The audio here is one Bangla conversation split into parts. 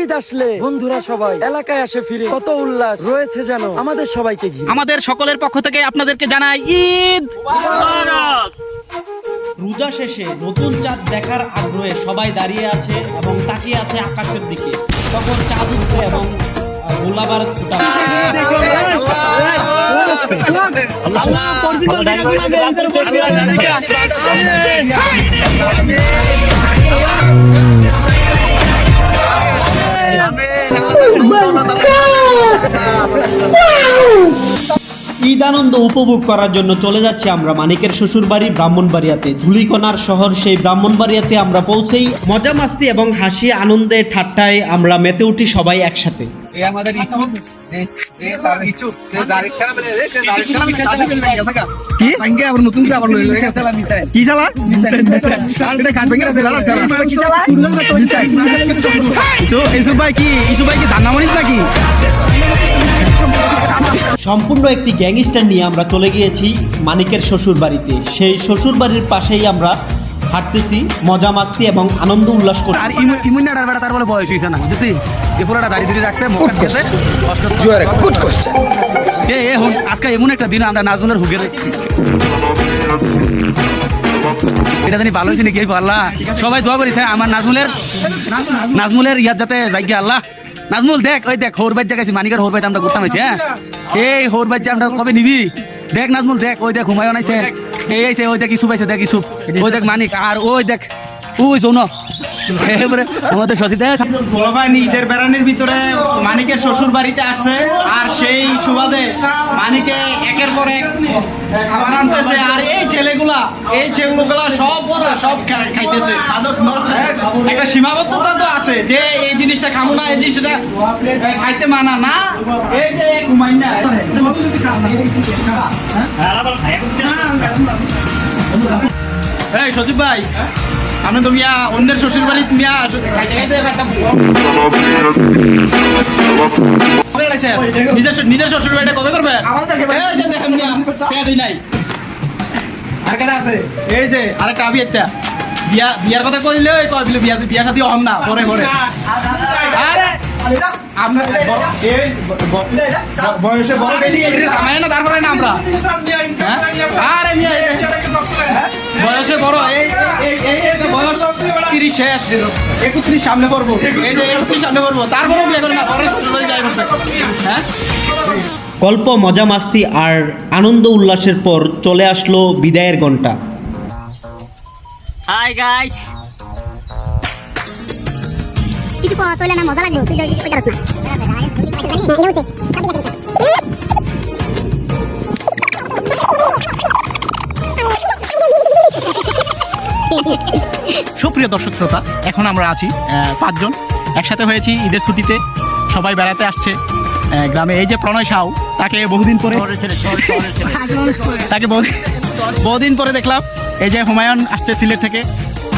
ঈদ আসলে বন্ধুরা সবাই এলাকায় আসে ফিরে কত উল্লাস রয়েছে যেন আমাদের সবাইকে ঘিরে। আমাদের সকলের পক্ষ থেকে আপনাদেরকে জানাই ঈদ রোজা শেষে নতুন চাঁদ দেখার আগ্রহে সবাই দাঁড়িয়ে আছে এবং তাকিয়ে আছে আকাশের দিকে। তখন চাঁদ উঠছে এবং গোলাবার ফুটা ঈদ আনন্দ উপভোগ করার জন্য চলে যাচ্ছি আমরা মানিকের শ্বশুরবাড়ি ব্রাহ্মণবাড়িয়াতে ধুলিকোনার শহর সেই ব্রাহ্মণবাড়িয়াতে আমরা পৌঁছেই মজা মাস্তি এবং হাসি আনন্দে ঠাট্টায় আমরা মেতে উঠি সবাই একসাথে আমাদের কি চালা আর এটা কাট ভেঙে গেছে লাড়া খেলা কি চালা ইসু ইসু ভাই কি ইসু ভাই কি ধান্না মরিস নাকি সম্পূর্ণ একটি গ্যাংস্টার নিয়ে আমরা চলে গিয়েছি মানিকের শ্বশুর বাড়িতে সেই শ্বশুর বাড়ির পাশেই আমরা হাঁটতেছি মজা মাস্তি এবং আনন্দ উল্লাস করছি। আর ইমুন না বেটা তার বলে বয়স হইছে না বুঝলি এ পুরোটা দাড়ি দিদি রাখছে মুখ গেছে ইউ আর গুড কোশ্চেন এ এ হুন আজকে এমন একটা দিন আমরা নাজমুলের হুগের এটা জানি ভালো হয়েছে নাকি? আল্লাহ। সবাই দোয়া করিছে আমার নাজমুলের নাজমুলের ইয়াত যাতে যাই আল্লাহ। নাজমুল, দেখ, ওই দেখ, হোর বাইর গেছি, মানিকার হোর বাইতে আমরা হয়েছে হ্যাঁ? এই হোর বাইর আমরা কবে নিবি? দেখ নাজমুল, দেখ, ওই দেখ, হুমায়ুন আইছে। এই আইছে ওই দেখ, ইসুফ আইছে, দেখ, ইসুফ। ওই দেখ, মানিক, আর ওই দেখ ওই এবারে ঈদের বেড়ানির ভিতরে মানিকের শ্বশুর বাড়িতে আসছে, আর সেই সুবাদে মানিকে একের পর এক খাবার আনতেছে, আর এই ছেলেগুলা এই ছেলেগুলা সব সব খাইতেছে। একটা সীমাবদ্ধতা তো আছে যে এই জিনিসটা খাব না, এই জিনিসটা খাইতে মানা না, এই যে ঘুমাই না। এই সজীব ভাই আপনি তো মিয়া অন্যের শ্বশুর বাড়ি মিয়া? নিজের শ্বশুর- বাড়িটা কবে করবে নাই আছে এই যে আরেকটা আবি একটা বিয়া বিয়ার কথা কইলে কয় দিলে বিয়া বিয়া সাথে অহম না পরে পরে আরে আমরা বয়সে বড় না তারপরে না আমরা। হ্যাঁ? আরে মিয়া বয়সে বড়। এই বয়স তিরিশ শেষ। একত্রিশ সামনে পড়ব। এই যে একত্রিশ সামনে পড়ব। বিয়ে করে না পরে হ্যাঁ? গল্প মজা মাস্তি আর আনন্দ উল্লাসের পর চলে আসলো বিদায়ের ঘণ্টা হাই গাইস কিছু তোলে না মজা লাগবে তুই করছ সুপ্রিয় দর্শক শ্রোতা এখন আমরা আছি পাঁচজন। একসাথে হয়েছি ঈদের ছুটিতে। সবাই বেড়াতে আসছে। গ্রামে এই যে প্রণয় সাউ তাকে বহুদিন পরে তাকে বহুদিন বহুদিন পরে দেখলাম। এই যে হুমায়ুন আসছে সিলেট থেকে।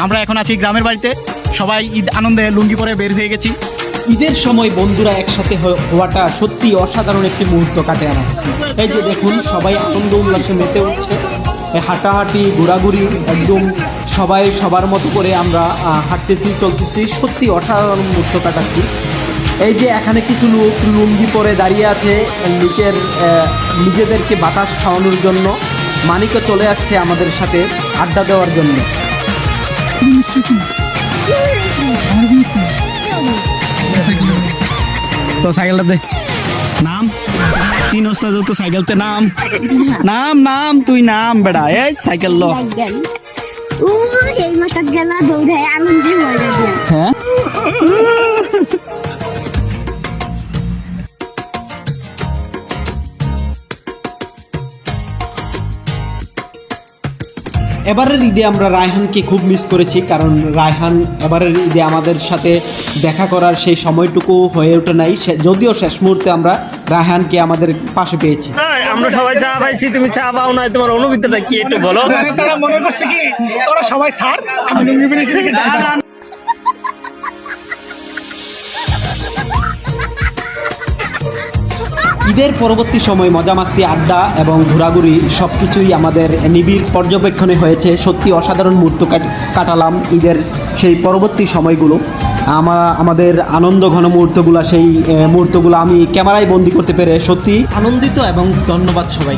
আমরা এখন আছি গ্রামের বাড়িতে। সবাই ঈদ আনন্দে লুঙ্গি পরে বের হয়ে গেছি। ঈদের সময় বন্ধুরা একসাথে হওয়াটা সত্যি অসাধারণ একটি মুহূর্ত কাটে আমার। এই যে দেখুন, সবাই আনন্দ উল্লাসে মেতে উঠছে। হাঁটাহাঁটি, ঘোরাঘুরি, একদম সবাই সবার মতো করে আমরা হাঁটতেছি, চলতেছি। সত্যি অসাধারণ মুহূর্ত কাটাচ্ছি। এই যে এখানে কিছু লোক লুঙ্গি পরে দাঁড়িয়ে আছে, নিজের নিজেদেরকে বাতাস খাওয়ানোর জন্য। মানিকও চলে আসছে আমাদের সাথে আড্ডা দেওয়ার জন্য। তো সাইকেলটা দে। নাম? তিন হস্তা তো সাইকেলতে নাম। নাম নাম তুই নাম বেড়া। এই সাইকেল লো। ও এই মাথাত গেলা দৌড়ে আনন্দ মজা হ্যাঁ? এবারের ঈদে আমরা রায়হানকে খুব মিস করেছি কারণ রায়হান এবারের ঈদে আমাদের সাথে দেখা করার সেই সময়টুকু হয়ে ওঠে নাই। যদিও শেষ মুহূর্তে আমরা রায়হানকে আমাদের পাশে পেয়েছি। আমরা সবাই চা পাইছি তুমি চা পাও না তোমার অনুভূতিটা কি একটু বলো? তারা মনে করছে কি তোরা সবাই স্যার আমি লুঙ্গি ঈদের পরবর্তী সময় মজা মাস্তি, আড্ডা এবং ঘোরাঘুরি সব কিছুই আমাদের নিবিড় পর্যবেক্ষণে হয়েছে। সত্যি অসাধারণ মুহূর্ত কাট- কাটালাম ঈদের সেই পরবর্তী সময়গুলো। আমার আমাদের আনন্দ ঘন মুহূর্তগুলো সেই মুহূর্তগুলো আমি ক্যামেরায় বন্দি করতে পেরে সত্যি আনন্দিত এবং ধন্যবাদ সবাই